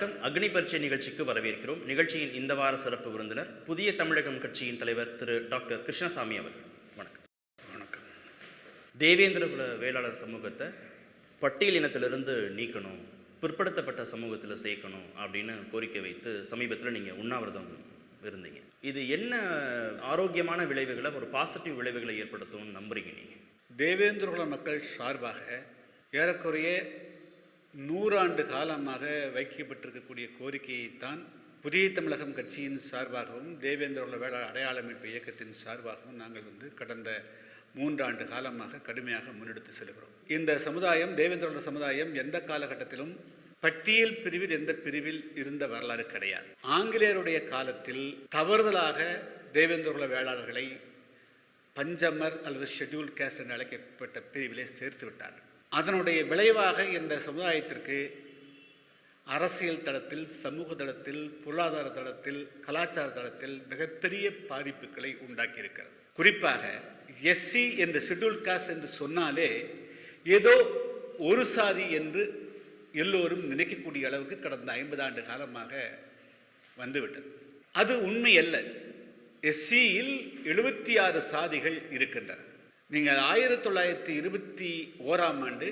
வணக்கம். அக்னி பரீட்சை நிகழ்ச்சிக்கு வரவேற்கிறோம். நிகழ்ச்சியின் இந்த வார சிறப்பு விருந்தினர் புதிய தமிழகம் கட்சியின் தலைவர் திரு டாக்டர் கிருஷ்ணசாமி அவர்கள். வணக்கம். வணக்கம். தேவேந்திர குல வேளாளர் சமூகத்தை பட்டியல் இனத்திலிருந்து நீக்கணும் பிற்படுத்தப்பட்ட சமூகத்தில் சேர்க்கணும் அப்படின்னு கோரிக்கை வைத்து சமீபத்தில் நீங்கள் உண்ணாவிரதம் இருந்தீங்க. இது என்ன ஆரோக்கியமான விளைவுகளை ஒரு பாசிட்டிவ் விளைவுகளை ஏற்படுத்தும்னு நம்புறீங்க நீங்கள் தேவேந்திரகுல மக்கள் சார்பாக ஏறக்குறைய நூறாண்டு காலமாக வைக்கப்பட்டிருக்கக்கூடிய கோரிக்கையைத்தான் புதிய தமிழகம் கட்சியின் சார்பாகவும் தேவேந்திரவுள்ள வேளாண் அடையாள அமைப்பு இயக்கத்தின் சார்பாகவும் நாங்கள் வந்து கடந்த மூன்றாண்டு காலமாக கடுமையாக முன்னெடுத்து செல்கிறோம். இந்த சமுதாயம் தேவேந்திரகுல சமுதாயம் எந்த காலகட்டத்திலும் பட்டியல் பிரிவில் எந்த பிரிவில் இருந்த வரலாறு கிடையாது. ஆங்கிலேயருடைய காலத்தில் தவறுதலாக தேவேந்திரகுல வேளாளர்களை பஞ்சமர் அல்லது ஷெட்யூல் கேஸ்ட் என்று அழைக்கப்பட்ட பிரிவிலே சேர்த்து விட்டார்கள். அதனுடைய விளைவாக இந்த சமுதாயத்திற்கு அரசியல் தளத்தில் சமூக தளத்தில் பொருளாதார தளத்தில் கலாச்சார தளத்தில் மிகப்பெரிய பாதிப்புகளை உண்டாக்கியிருக்கிறது. குறிப்பாக எஸ்சி என்று ஷெட்யூல் காஸ்ட் என்று சொன்னாலே ஏதோ ஒரு சாதி என்று எல்லோரும் நினைக்கக்கூடிய அளவுக்கு கடந்த ஐம்பது ஆண்டு காலமாக வந்துவிட்டது. அது உண்மை அல்ல எஸ்சியில் எழுபத்தி ஆறு சாதிகள் இருக்கின்றன. நீங்கள் ஆயிரத்தி தொள்ளாயிரத்தி இருபத்தி ஓராம் ஆண்டு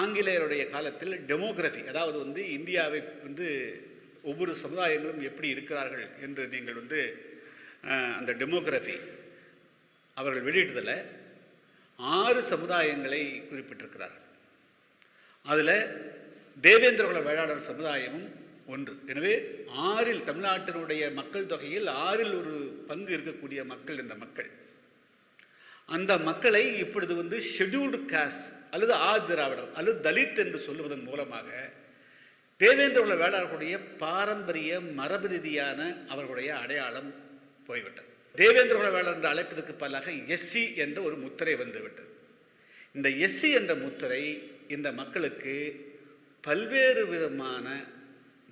ஆங்கிலேயருடைய காலத்தில் டெமோகிராஃபி அதாவது வந்து இந்தியாவை வந்து ஒவ்வொரு சமுதாயங்களும் எப்படி இருக்கிறார்கள் என்று நீங்கள் வந்து அந்த டெமோகிராஃபி அவர்கள் வெளியிட்டதில் ஆறு சமுதாயங்களை குறிப்பிட்டிருக்கிறார்கள். அதில் தேவேந்திரகுல வேளாளர் சமுதாயமும் ஒன்று. எனவே ஆறில் தமிழ்நாட்டினுடைய மக்கள் தொகையில் ஆறில் ஒரு பங்கு இருக்கக்கூடிய மக்கள் இந்த மக்கள். அந்த மக்களை இப்பொழுது வந்து ஷெட்யூல்டு காஸ்ட் அல்லது ஆ திராவிடர் அல்லது தலித் என்று சொல்லுவதன் மூலமாக தேவேந்திரகுல வேளாளர்களுடைய பாரம்பரிய மரபு ரீதியான அவர்களுடைய அடையாளம் போய்விட்டது. தேவேந்திரகுல வேளாளர் என்று அழைப்பதற்கு பதிலாக எஸ்சி என்ற ஒரு முத்திரை வந்துவிட்டது. இந்த எஸ்சி என்ற முத்திரை இந்த மக்களுக்கு பல்வேறு விதமான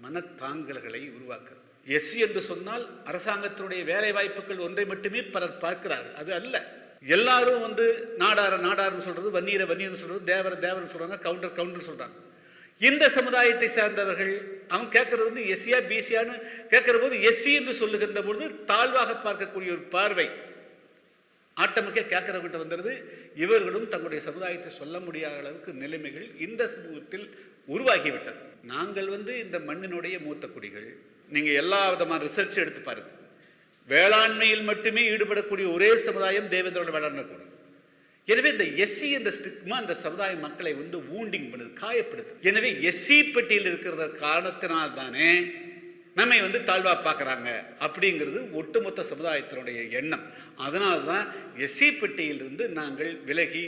மனத்தாங்கல்களை உருவாக்குது. எஸ்சி என்று சொன்னால் அரசாங்கத்தினுடைய வேலை வாய்ப்புகள் ஒன்றை மட்டுமே பலர் பார்க்கிறார்கள். அது அல்ல. எல்லாரும் வந்து நாடார நாடார்னு சொல்றது வன்னியரை வன்னியர்னு சொல்றது தேவர தேவர்னு சொல்றாங்க கவுண்டர் கவுண்டர் சொல்றாங்க. இந்த சமுதாயத்தை சார்ந்தவர்கள் அவன் கேட்கறது வந்து எஸ்சியா பிசியான்னு கேட்கிற போது எஸ்சி என்று சொல்லுகின்ற பொழுது தாழ்வாக பார்க்கக்கூடிய ஒரு பார்வை ஆட்டமிக்க கேட்கிறவங்கிட்ட வந்துடுது இவர்களும் தங்களுடைய சமுதாயத்தை சொல்ல முடியாத அளவுக்கு நிலைமைகள் இந்த சமூகத்தில் உருவாகிவிட்டன. நாங்கள் வந்து இந்த மண்ணினுடைய மூத்த குடிகள். நீங்கள் எல்லா விதமான ரிசர்ச் எடுத்து பாருங்கள் வேளாண்மையில் மட்டுமே ஈடுபடக்கூடிய ஒரே சமுதாயம் தேவேந்திரோட வேளாண் கூடும் எனவே இந்த எஸ்சி என்ற ஸ்டிக்மா அந்த சமுதாய மக்களை வந்து வூண்டிங் பண்ணுது காயப்படுது. எனவே எஸ்சி பட்டியல் இருக்கிறத காரணத்தினால் தானே நம்மை வந்து தாழ்வா பார்க்குறாங்க அப்படிங்கிறது ஒட்டுமொத்த சமுதாயத்தினுடைய எண்ணம். அதனால தான் எஸ்சி பட்டியலிருந்து நாங்கள் விலகி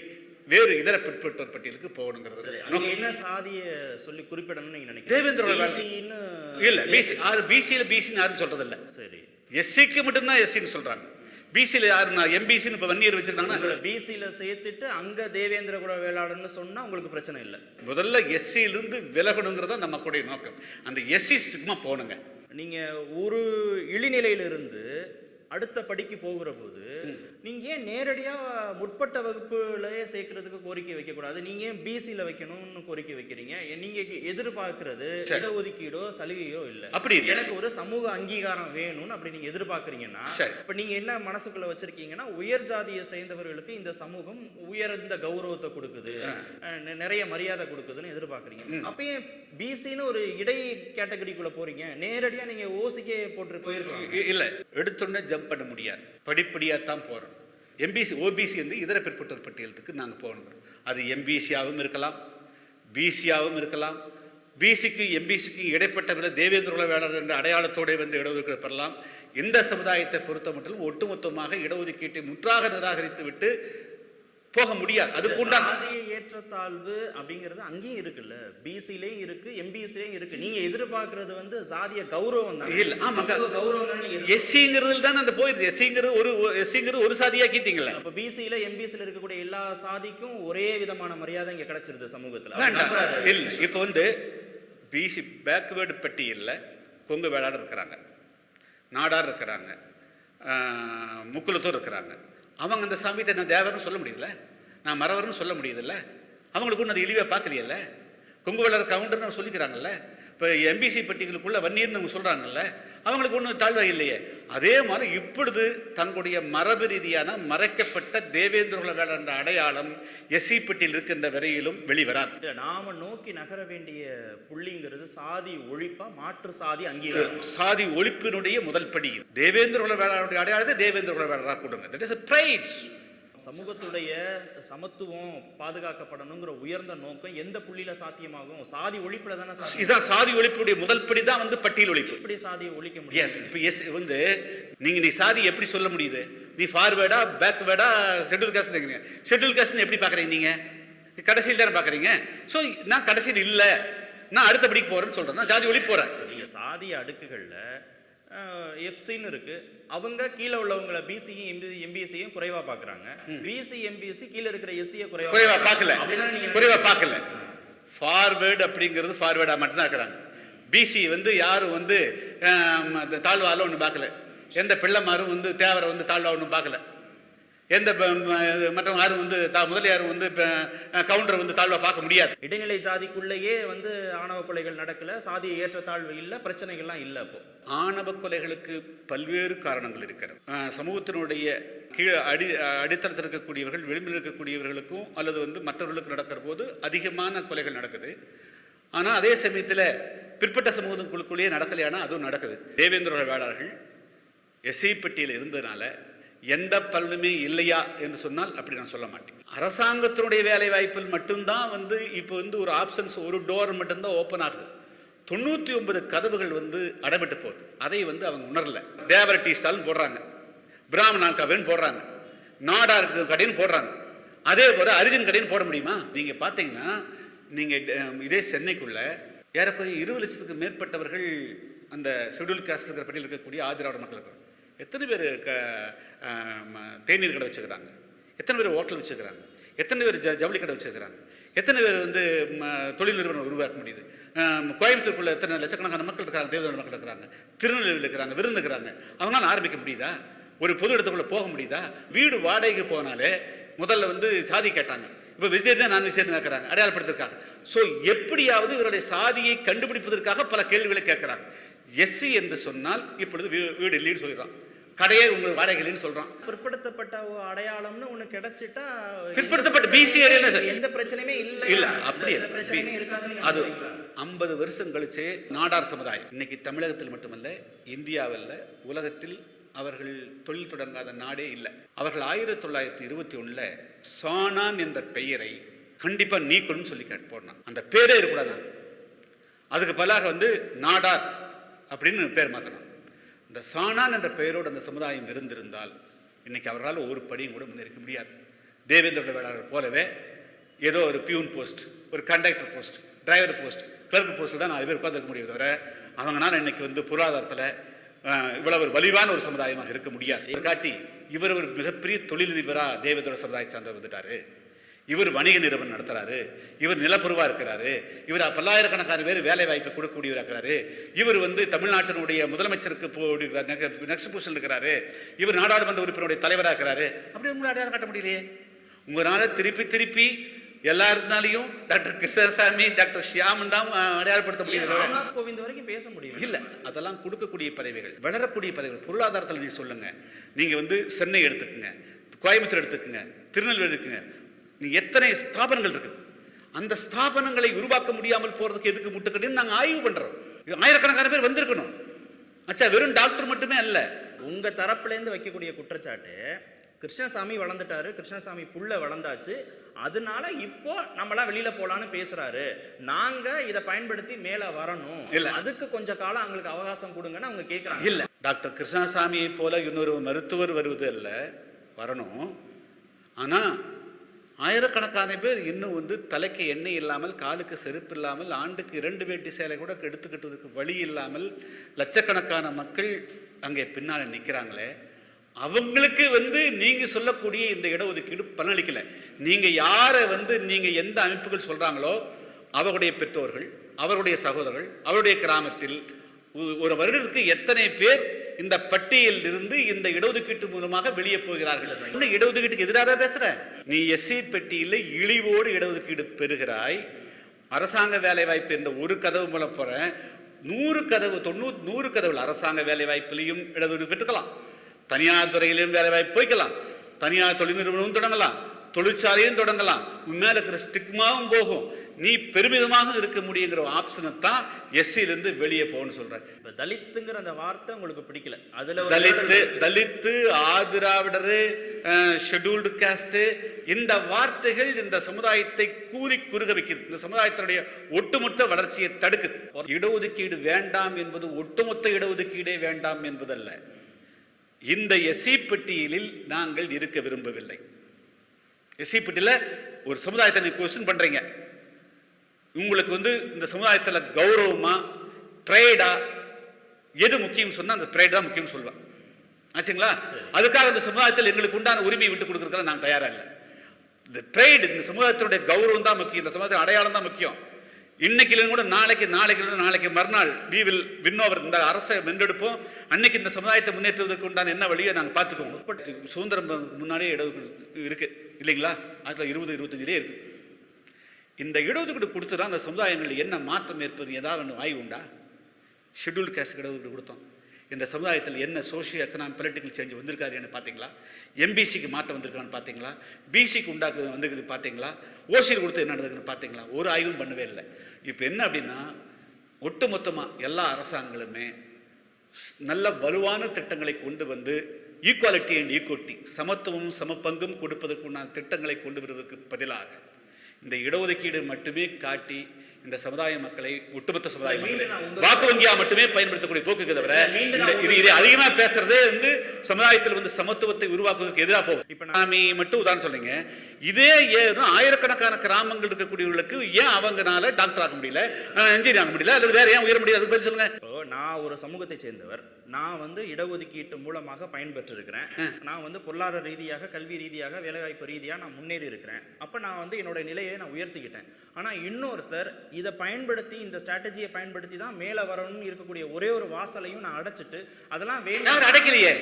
வேறு இதர பிற்பட்டோர் பட்டியலுக்கு போகணுங்கிறது. என்ன சாதியை சொல்லி குறிப்பிடணும்னு நீங்க நினைக்கிறீங்க? தேவேந்திரோட இல்ல பிசி ஆறு பிசியில் பிசின்னு யாரும் சொல்றது இல்ல சரி. எஸ்சிக்கு மட்டும்தான் எஸ்சின்னு சொல்றாங்க. பிசியில் யாருன்னா எம்பிசின்னு இப்போ வன்னியர் வச்சிருக்காங்கன்னா பிசியில சேர்த்துட்டு அங்க தேவேந்திர குல வேளாளர்னு சொன்னா உங்களுக்கு பிரச்சனை இல்லை. முதல்ல எஸ்சியிலிருந்து விலகணுங்கிறதா நம்ம மக்களுடைய நோக்கம். அந்த எஸ்சி ஸ்டிக்மா போகணுங்க நீங்க ஒரு இழிநிலையிலிருந்து அடுத்த படிக்கு போகிற போது நீங்க ஏன் நேரடியா முற்பட்ட வகுப்புலயே சேர்க்கறதுக்கு கோரிக்கை வைக்க கூடாது நீங்க ஏன் பிசில வைக்கணும்னு கோரிக்கை வைக்கிறீங்க? ஏ- நீங்க எதிர்பார்க்கிறது. இடஒதுக்கீடோ சலுகையோ இல்ல. அப்படி. எனக்கு ஒரு சமூக அங்கீகாரம் வேணும்னு அப்படி நீங்க எதிர்பார்க்கறீங்கன்னா. இப்ப நீங்க என்ன மனசுக்குள்ள வச்சிருக்கீங்கன்னா உயர் ஜாதியை சேர்ந்தவர்களுக்கு இந்த சமூகம் உயர்ந்த கௌரவத்தை கொடுக்குது. நிறைய மரியாதை கொடுக்குதுன்னு எதிர்பார்க்கறீங்க. அப்ப ஏன் பிசின்னு ஒரு இடை கேட்டகரிக்குள்ள போறீங்க? நேரடியா நீங்க ஓசிக்கே போட்டு போயிருக்கீங்க இல்ல. எடுத்தோடனே ஜம்ப் பண்ண முடியாது. படிப்படியாக தான் போகிறோம் எம்பிசி ஓபிசி வந்து இதர பிற்பட்டோர் பட்டியலத்துக்கு நாங்கள் போகணும் அது எம்பிசியாகவும் இருக்கலாம் பிசியாகவும் இருக்கலாம். பிசிக்கு எம்பிசிக்கு இடைப்பட்ட தேவேந்திர வேளாளர் என்ற அடையாளத்தோடு வந்து இடஒதுக்கீடு பெறலாம். இந்த சமுதாயத்தை பொறுத்த மட்டும் ஒட்டுமொத்தமாக இடஒதுக்கீட்டை முற்றாக நிராகரித்து விட்டு போக முடியாது. அதுக்கு உண்டான சாதிய ஏற்றத்தாழ்வு அப்படிங்கிறது அங்கேயும் இருக்குல்ல. பிசிலயும் இருக்கு எம்பிசிலயும் இருக்கு. நீங்க எதிர்பார்க்கறது வந்து சாதிய கௌரவம் தான். இல்ல, ஆமாங்க. கௌரவம். எஸ்சிங்கிறதுல தான் அந்த போயிடுது. எஸ்சிங்கிறது ஒரு எஸ்சிங்கிறது ஒரு சாதியாக்கிட்டீங்களே அப்ப பிசில எம்பிசில இருக்கக்கூடிய எல்லா சாதிக்கும் ஒரே விதமான மரியாதை இங்க கிடைச்சிருது சமூகத்துல. இல்லை இப்போ வந்து பிசி பேக்வேர்டு பட்டியலில் கொங்கு வேளாளர் இருக்கிறாங்க. நாடார் இருக்கிறாங்க. ஆஹ், முக்குலத்தூர் இருக்கிறாங்க. அவங்க அந்த சாமியத்தை நான் தேவர்னு சொல்ல முடியுதுல்ல? நான் மறவர்னு சொல்ல முடியுதுல்ல? அவங்களுக்கு ஒன்றும் அது இழிவாக பார்க்கலையல்ல? கொங்கு வேளாளர் கவுண்டர்னு சொல்லிக்கிறாங்கல்ல? இப்போ எம்பிசி பெட்டிகளுக்குள்ள வன்னியர்னு அவங்க சொல்கிறாங்கல்ல அவங்களுக்கு ஒன்றும் தாழ்வு இல்லையே. அதே மாதிரி இப்பொழுது தங்களுடைய மரபு ரீதியான மறைக்கப்பட்ட தேவேந்திரகுல வேளாண் என்ற அடையாளம் எஸ்சி பெட்டியில் இருக்கின்ற வரையிலும் வெளிவராது. இல்ல நாம நோக்கி நகர வேண்டிய புள்ளிங்கிறது சாதி ஒழிப்பா மாற்று சாதி அங்கீகாரம்? சாதி ஒழிப்பினுடைய முதல் படி தேவேந்திரகுல வேளாணுடைய அடையாளத்தை தேவேந்திரகுல வேளாண் கொடுங்க தட் இஸ் பிரைட் சமூகத்துடைய சமத்துவம் பாதுகாக்கப்படணுங்கிற உயர்ந்த நோக்கம் எந்த புள்ளியில சாத்தியமாகும்? சாதி ஒழிப்புல தானே இதான் சாதி ஒழிப்புடைய முதல் படி தான் வந்து பட்டியல் ஒழிப்பு. எப்படி சாதியை ஒழிக்க முடியும்? எஸ் இப்போ எஸ் வந்து நீங்க நீ சாதி எப்படி சொல்ல முடியுது? நீ ஃபார்வேர்டா பேக்வேர்டா ஷெட்யூல் காஸ்ட் கேட்குறீங்க ஷெட்யூல் காஸ்ட்னு எப்படி பார்க்குறீங்க நீங்க? கடைசியில் தானே பார்க்குறீங்க ஸோ நான் கடைசியில் இல்லை. நான் அடுத்த படிக்கு போறேன்னு சொல்றேன். நான் ஜாதி ஒழிப்பு போறேன். நீங்க சாதி அடுக்குகள்ல எஃப்சின்னு இருக்கு. அவங்க கீழே உள்ளவங்கள பிசியும் எம்பி எம்பிஎஸ்சியும் குறைவா பாக்குறாங்க பிசி எம்பிஎஸ்சி கீழே இருக்கிற எஸ்சியை குறைவா குறைவா பார்க்கல. குறைவா பார்க்கல. ஃபார்வேர்டு அப்படிங்கிறது ஃபார்வேர்டா மட்டும்தான் இருக்கிறாங்க. பிசி வந்து யாரும் வந்து தாழ்வால ஒன்றும் பார்க்கல. எந்த பிள்ளைமாரும் வந்து தேவரை வந்து தாழ்வா ஒன்றும் பார்க்கல. எந்த மற்றவங்க யாரும் வந்து தா முதலியாரும் வந்து கவுண்டரை வந்து தாழ்வா பார்க்க முடியாது. இடைநிலை ஜாதிக்குள்ளேயே வந்து ஆணவ கொலைகள் நடக்கல சாதி ஏற்றத்தாழ்வு இல்ல பிரச்சனைகள்லாம் இல்ல அப்போ. ஆணவ கொலைகளுக்கு பல்வேறு காரணங்கள் இருக்கிறது. சமூகத்தினுடைய கீழே அடி அடித்தளத்தில் இருக்கக்கூடியவர்கள் விளிம்பில் இருக்கக்கூடியவர்களுக்கும் அல்லது வந்து மற்றவர்களுக்கு நடக்கிற போது அதிகமான கொலைகள் நடக்குது. ஆனால் அதே சமயத்தில் பிற்பட்ட சமூகங்களுக்குள்ளேயே நடக்கலையானா அதுவும் நடக்குது. தேவேந்திர வேளாளர்கள் எஸ்ஐ பெட்டியில் இருந்ததுனால எந்த பலனுமே இல்லையா என்று சொன்னால் அப்படி நான் சொல்ல மாட்டேன். அரசாங்கத்தினுடைய வேலை வாய்ப்பில் மட்டும்தான் வந்து இப்போ வந்து ஒரு ஆப்ஷன்ஸ் ஒரு டோர் மட்டும்தான் ஓப்பன் ஆகுது. தொண்ணூற்றி ஒன்பது கதவுகள் வந்து அடைபட்டு போகுது. அதை வந்து அவங்க உணரல. தேவர டீ ஸ்டால்னு போடுறாங்க. பிராமணான் கவின்னு போடுறாங்க. நாடார் கடைன்னு போடுறாங்க. அதே போல அரிஜன் கடைன்னு போட முடியுமா? நீங்கள் பார்த்தீங்கன்னா நீங்கள் இதே சென்னைக்குள்ள ஏறக்குறைய இருபது லட்சத்துக்கு மேற்பட்டவர்கள் அந்த ஷெடியூல் காஸ்ட் இருக்கிற பட்டியலில் இருக்கக்கூடிய ஆதிராவிட மக்களுக்கு எத்தனை பேர் க தேநீர் கடை வச்சுக்கிறாங்க? எத்தனை பேர் ஹோட்டல் வச்சுக்கிறாங்க? எத்தனை பேர் ஜ ஜவுளி கடை வச்சுருக்கிறாங்க எத்தனை பேர் வந்து தொழில் நிறுவனம் உருவாக்க முடியுது? கோயம்புத்தூருக்குள்ளே கோயம்புத்தூருக்குள்ள எத்தனை லட்சக்கணக்கான மக்கள் இருக்கிறாங்க தேவதான மக்கள் இருக்கிறாங்க திருநெல்வேலியில் இருக்கிறாங்க விருந்துக்கிறாங்க. அவங்களால ஆரம்பிக்க முடியுதா? ஒரு பொது இடத்துக்குள்ளே போக முடியுதா? வீடு வாடகைக்கு போனாலே முதல்ல வந்து சாதி கேட்டாங்க. இப்போ வெஜிடேரியன் நான் வெஜிடேரியன் கேட்குறாங்க அடையாளப்படுத்திருக்காங்க. ஸோ எப்படியாவது இவருடைய சாதியை கண்டுபிடிப்பதற்காக பல கேள்விகளை கேட்குறாங்க எஸ்சி என்று சொன்னால் இப்பொழுது வீ- வீடு இல்லைன்னு சொல்லிடுறான் கடையே உங்களுக்கு வாடகை இல்லைன்னு சொல்றான். பிற்படுத்தப்பட்ட அடையாளம்னு ஒண்ணு கிடைச்சிட்டா பிற்படுத்தப்பட்ட இல்ல சார். எந்த பிரச்சனையுமே இல்ல. இல்ல அப்படி அது? ஐம்பது வருஷம் கழிச்சு நாடார் சமுதாயம் இன்னைக்கு தமிழகத்தில் மட்டுமல்ல இந்தியாவில் உலகத்தில் அவர்கள் தொழில் தொடங்காத நாடே இல்லை. அவர்கள் ஆயிரத்தி தொள்ளாயிரத்தி இருபத்தி ஒண்ணுல சானான் என்ற பெயரை கண்டிப்பா நீக்கணும்னு சொல்லி போடணும் அந்த பேரே இருக்கக்கூடாது. அதுக்கு பதிலாக வந்து நாடார் அப்படின்னு பேர் மாற்றணும் இந்த சாணான் என்ற பெயரோடு அந்த சமுதாயம் இருந்திருந்தால் இன்னைக்கு அவர்களால் ஒரு படியும் கூட முன்னேறிக்க முடியாது. தேவேந்திர வேளாளர் போலவே ஏதோ ஒரு பியூன் போஸ்ட் ஒரு conductor post driver post clerk போஸ்ட்டில் தான் நாலு பேர் உட்காந்துருக்க முடியும் தவிர அவங்கனால இன்னைக்கு வந்து பொருளாதாரத்தில் இவ்வளவு ஒரு வலிவான ஒரு சமுதாயமாக இருக்க முடியாது. இதை காட்டி இவர் ஒரு மிகப்பெரிய தொழிலதிபராக தேவேந்திர சமுதாயத்தை சார்ந்தவர் வந்துட்டாரு. இவர் வணிக நிறுவனம் நடத்துறாரு இவர் நிலப்பொருவா இருக்கிறாரு இவர் பல்லாயிரக்கணக்கான பேர் வேலை வாய்ப்பை கொடுக்கக்கூடியவர் இருக்கிறாரு இவர் வந்து தமிழ்நாட்டினுடைய முதலமைச்சருக்கு நெக்ஸ்ட் பொசிஷன் இருக்கிறாரு இவர் நாடாளுமன்ற உறுப்பினருடைய தலைவராக இருக்கிறாரு அப்படி உங்களை அடையாளம் காட்ட முடியலையே. உங்களால திருப்பி திருப்பி எல்லாருனாலையும் டாக்டர் கிருஷ்ணசாமி டாக்டர் ஷியாமன் தான் அடையாளப்படுத்த முடியுது. கோவிந்த் வரைக்கும் பேச முடியும் இல்ல அதெல்லாம் கொடுக்கக்கூடிய பதவிகள் வளரக்கூடிய பதவிகள் பொருளாதாரத்தில் நீங்க சொல்லுங்க. நீங்க வந்து சென்னை எடுத்துக்கங்க கோயம்புத்தூர் எடுத்துக்கங்க திருநெல்வேலி எடுத்துக்கங்க எத்தனை ஸ்தாபனங்கள் இருக்குது? அந்த ஸ்தாபனங்களை உருவாக்க முடியாமல் போறதுக்கு எதுக்கு முட்டுக்கட்டின்னு நாங்க ஆய்வு பண்றோம். ஆயிரக்கணக்கான பேர் வந்திருக்கணும். அச்சா வெறும் டாக்டர் மட்டுமே அல்ல. உங்க தரப்புல இருந்து வைக்கக்கூடிய குற்றச்சாட்டு கிருஷ்ணசாமி வளர்ந்துட்டாரு கிருஷ்ணசாமி புள்ள வளர்ந்தாச்சு அதனால இப்போ நம்மளாம் வெளியில போலான்னு பேசுறாரு. நாங்க இதை பயன்படுத்தி மேல வரணும். இல்ல. அதுக்கு கொஞ்ச காலம் அவங்களுக்கு அவகாசம் கொடுங்கன்னு அவங்க கேக்குறாங்க. இல்ல. டாக்டர் கிருஷ்ணசாமியை போல இன்னொரு மருத்துவர் வருவது அல்ல. வரணும். ஆனா ஆயிரக்கணக்கான பேர் இன்னும் வந்து தலைக்கு எண்ணெய் இல்லாமல் காலுக்கு செருப்பு இல்லாமல் ஆண்டுக்கு இரண்டு வேட்டி சேலை கூட எடுத்துக்கிட்டதுக்கு வழி இல்லாமல் லட்சக்கணக்கான மக்கள் அங்கே பின்னால் நிற்கிறாங்களே அவங்களுக்கு வந்து நீங்கள் சொல்லக்கூடிய இந்த இடஒதுக்கீடு பலனளிக்கல. நீங்கள் யாரை வந்து நீங்கள் எந்த அமைப்புகள் சொல்கிறாங்களோ அவருடைய பெற்றோர்கள் அவருடைய சகோதரர்கள் அவருடைய கிராமத்தில் ஒரு வருடத்துக்கு எத்தனை பேர் இந்த பட்டியலில் இருந்து இந்த இடஒதுக்கீட்டு மூலமாக வெளியே போகிறார்கள். என்ன இடஒதுக்கீட்டுக்கு எதிராக பேசுற? நீ எஸ்சி பெட்டியில் இழிவோடு இடஒதுக்கீடு பெறுகிறாய். அரசாங்க வேலை வாய்ப்பு என்ற ஒரு கதவு மூலம் போற. நூறு கதவு தொண்ணூறு நூறு கதவுல அரசாங்க வேலை வாய்ப்பிலையும் இடஒதுக்கீடு பெற்றுக்கலாம் தனியார் துறையிலும் வேலை வாய்ப்பு போய்க்கலாம். தனியார் தொழில் நிறுவனமும் தொடங்கலாம். தொழிற்சாலையும் தொடங்கலாம். உண்மையில இருக்கிற ஸ்டிக்மாவும் போகும். நீ பெருமிதமாக இருக்க முடியுங்கிற ஆப்ஷனை தான் எஸ்சியிலிருந்து வெளியே போகணும்னு சொல்றேன் இப்ப தலித்துங்கிற அந்த வார்த்தை உங்களுக்கு பிடிக்கல. அதுல தலித்து தலித்து ஆதிராவிடரு ஷெட்யூல்டு காஸ்ட் இந்த வார்த்தைகள் இந்த சமுதாயத்தை கூறி குறுக வைக்குது இந்த சமுதாயத்தினுடைய ஒட்டுமொத்த வளர்ச்சியை தடுக்குது. இடஒதுக்கீடு வேண்டாம் என்பது ஒட்டுமொத்த இடஒதுக்கீடே வேண்டாம் என்பதல்ல. இந்த எஸ்சி பட்டியலில் நாங்கள் இருக்க விரும்பவில்லை. எஸ்சி பட்டியல ஒரு சமுதாயத்தை கொஸ்டின் பண்றீங்க. உங்களுக்கு வந்து இந்த சமுதாயத்துல கௌரவமா ப்ரைடா எது முக்கியம் சொன்னா அந்த ப்ரைட் தான் முக்கியம் சொல்லுவேன் ஆச்சுங்களா? அதுக்காக இந்த சமுதாயத்தில் எங்களுக்கு உண்டான உரிமையை விட்டு கொடுக்கறதுக்கு நான் தயாரா இல்லை. இந்த ப்ரைடு இந்த சமுதாயத்தினுடைய கௌரவம் தான் முக்கியம். இந்த சமுதாயத்தின் அடையாளம் தான் முக்கியம். இன்னைக்கு கூட நாளைக்கு நாளைக்கு நாளைக்கு மறுநாள் வி வில் வின்னோவர் இந்த அரசை வென்றெடுப்போம். அன்னைக்கு இந்த சமுதாயத்தை முன்னேற்றுவதற்கு உண்டான என்ன வழியை நாங்கள் பார்த்துக்குவோம். சுதந்திரம் முன்னாடியே இடஒதுக்கீடு இருக்கு. இல்லைங்களா? ஆயிரத்தி தொள்ளாயிரத்தி இருபது இருபத்தஞ்சிலே இருக்கு. இந்த இடஒதுக்கீடு கொடுத்துட்டா அந்த சமுதாயங்களில் என்ன மாற்றம் ஏற்பது ஏதாவது ஒன்று ஆய்வு உண்டா? ஷெட்யூல் கேஸ்ட் இடஒதுக்கீடு கொடுத்தோம். இந்த சமுதாயத்தில் என்ன சோஷியோ எக்கனாமிக் பொலிட்டிக்கல் சேஞ்ச் வந்திருக்காருன்னு பார்த்தீங்களா? எம்பிசிக்கு மாற்றம் வந்திருக்கான்னு பார்த்தீங்களா? பிசிக்கு உண்டாக்கு வந்திருக்குது பார்த்தீங்களா? ஓசியில் கொடுத்து என்ன நடக்குதுன்னு பார்த்தீங்களா? ஒரு ஆய்வும் பண்ணவே இல்லை. இப்போ என்ன அப்படின்னா ஒட்டுமொத்தமாக எல்லா அரசாங்கங்களுமே நல்ல வலுவான திட்டங்களை கொண்டு வந்து ஈக்குவாலிட்டி அண்ட் ஈக்குவிட்டி சமத்துவமும் சமப்பங்கும் கொடுப்பதற்குண்டான திட்டங்களை கொண்டு வருவதற்கு பதிலாக இந்த இடஒதுக்கீடு மட்டுமே காட்டி இந்த சமுதாய மக்களை ஒட்டுமொத்த சமுதாய மக்களை வாக்கு வங்கியா மட்டுமே பயன்படுத்தக்கூடிய போக்குக்கு தவிர இது இது அதிகமா பேசுறதே வந்து சமுதாயத்தில் வந்து சமத்துவத்தை உருவாக்குவதற்கு எதிராக போகும் இப்ப நாமி மட்டும் உதாரணம் சொல்றீங்க. இதே ஏன் ஆயிரக்கணக்கான கிராமங்கள் இருக்கக்கூடியவர்களுக்கு ஏன் அவங்கனால டாக்டர் ஆக முடியல இன்ஜினியர் ஆக முடியல அல்லது வேற ஏன் உயர முடியல? அதுக்கு பதில் சொல்லுங்க. இப்போ நான் ஒரு சமூகத்தை சேர்ந்தவர். நான் வந்து இடஒதுக்கீட்டு மூலமாக பயன்பெற்றிருக்கிறேன். நான் வந்து பொருளாதார ரீதியாக கல்வி ரீதியாக வேலைவாய்ப்பு ரீதியாக நான் முன்னேறி இருக்கிறேன் அப்போ நான் வந்து என்னோட நிலையை நான் உயர்த்திக்கிட்டேன். ஆனால் இன்னொருத்தர் இதை பயன்படுத்தி இந்த ஸ்ட்ராட்டஜியை பயன்படுத்தி தான் மேலே வரணும்னு இருக்கக்கூடிய ஒரே ஒரு வாசலையும் நான் அடைச்சிட்டு அதெல்லாம் வேண்டாம் யார் அடைக்கலையே?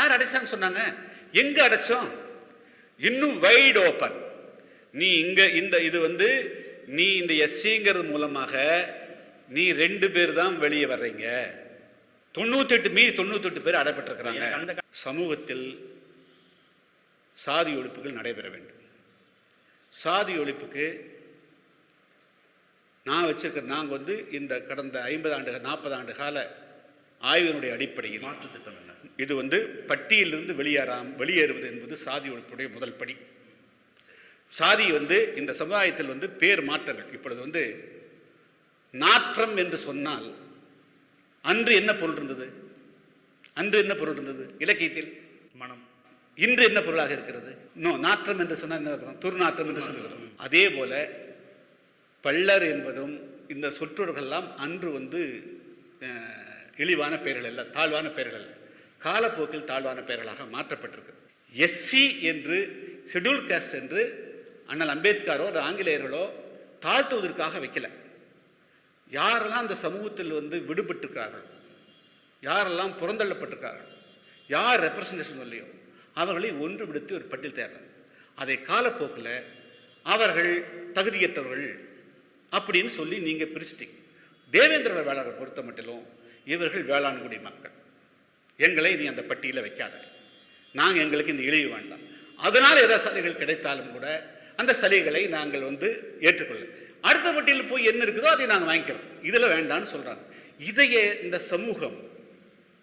யார் அடைச்சாங்க சொன்னாங்க? எங்க அடைச்சோம்? இன்னும் வைட் ஓப்பன் நீ இங்க இந்த இது வந்து நீ இந்த எஸ்சிங்கிறது மூலமாக நீ ரெண்டு பேர் தான் வெளியே வர்றீங்க. தொண்ணூத்தெட்டு மீதி தொண்ணூத்தெட்டு பேர் அடைப்பட்டிருக்கிறாங்க அந்த சமூகத்தில் சாதி ஒழிப்புகள் நடைபெற வேண்டும். சாதி ஒழிப்புக்கு நான் வச்சிருக்கிற நாங்கள் வந்து இந்த கடந்த ஐம்பது ஆண்டு நாற்பது ஆண்டு கால ஆய்வினுடைய அடிப்படையில் மாற்று திட்டம் என்ன? இது வந்து பட்டியலிருந்து வெளியேறாம் வெளியேறுவது என்பது சாதி ஒழிப்புடைய முதல் படி. சாதி வந்து இந்த சமுதாயத்தில் வந்து பேர் மாற்றங்கள். இப்பொழுது வந்து நாற்றம் என்று சொன்னால் அன்று என்ன பொருள் இருந்தது? அன்று என்ன பொருள் இருந்தது? இலக்கியத்தில் மனம். இன்று என்ன பொருளாக இருக்கிறது? இன்னும் நாற்றம் என்று சொன்னால் என்ன இருக்கிறோம் துர்நாற்றம் என்று சொல்லுகிறோம் அதே போல பள்ளர் என்பதும் இந்த சொற்றொடர்கள்லாம் அன்று வந்து இழிவான பெயர்கள் அல்ல தாழ்வான பெயர்கள் அல்ல. காலப்போக்கில் தாழ்வான பெயர்களாக மாற்றப்பட்டிருக்கு. எஸ்சி என்று ஷெட்யூல் காஸ்ட் என்று அண்ணல் அம்பேத்கரோ அல்லது ஆங்கிலேயர்களோ தாழ்த்துவதற்காக வைக்கல. யாரெல்லாம் அந்த சமூகத்தில் வந்து விடுபட்டிருக்கிறார்கள் யாரெல்லாம் புறந்தள்ளப்பட்டிருக்கார்கள் யார் ரெப்ரசன்டேஷன் இல்லையோ அவர்களை ஒன்று விடுத்து ஒரு பட்டியல் தேர்றாங்க அதை காலப்போக்கில் அவர்கள் தகுதியற்றவர்கள் அப்படின்னு சொல்லி நீங்கள் பிரிச்சிட்டீங்க. தேவேந்திர வேளாளரை பொறுத்த மட்டிலும் இவர்கள் வேளாண்குடி மக்கள். எங்களை நீ அந்த பட்டியலில் வைக்காத. நாங்கள் எங்களுக்கு இந்த இழிவு வேண்டாம். அதனால் எதா சலுகைகள் கிடைத்தாலும் கூட அந்த சலுகைகளை நாங்கள் வந்து ஏற்றுக்கொள்ள. அடுத்த பட்டியலில் போய் என்ன இருக்குதோ அதை நாங்கள் வாங்கிக்கிறோம். இதில் வேண்டாம்னு சொல்கிறாங்க இதையே இந்த சமூகம்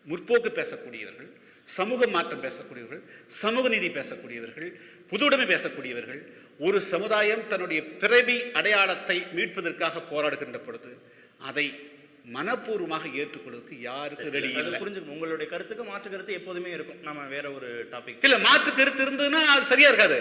முற்போக்கு பேசக்கூடியவர்கள் சமூக மாற்றம் பேசக்கூடியவர்கள் சமூக நீதி பேசக்கூடியவர்கள் புதுவுடைமை பேசக்கூடியவர்கள் ஒரு சமுதாயம் தன்னுடைய பிறவி அடையாளத்தை மீட்பதற்காக போராடுகின்ற பொழுது அதை மனப்பூர்வமாக ஏற்றுக்கொள்வதற்கு யாருக்கு ரெடி இல்லை? புரிஞ்சுக்கணும். உங்களுடைய கருத்துக்கு மாற்று கருத்து எப்போதுமே இருக்கும். நம்ம வேற ஒரு டாபிக் இல்ல மாற்று கருத்து இருந்ததுன்னா அது சரியா இருக்காது.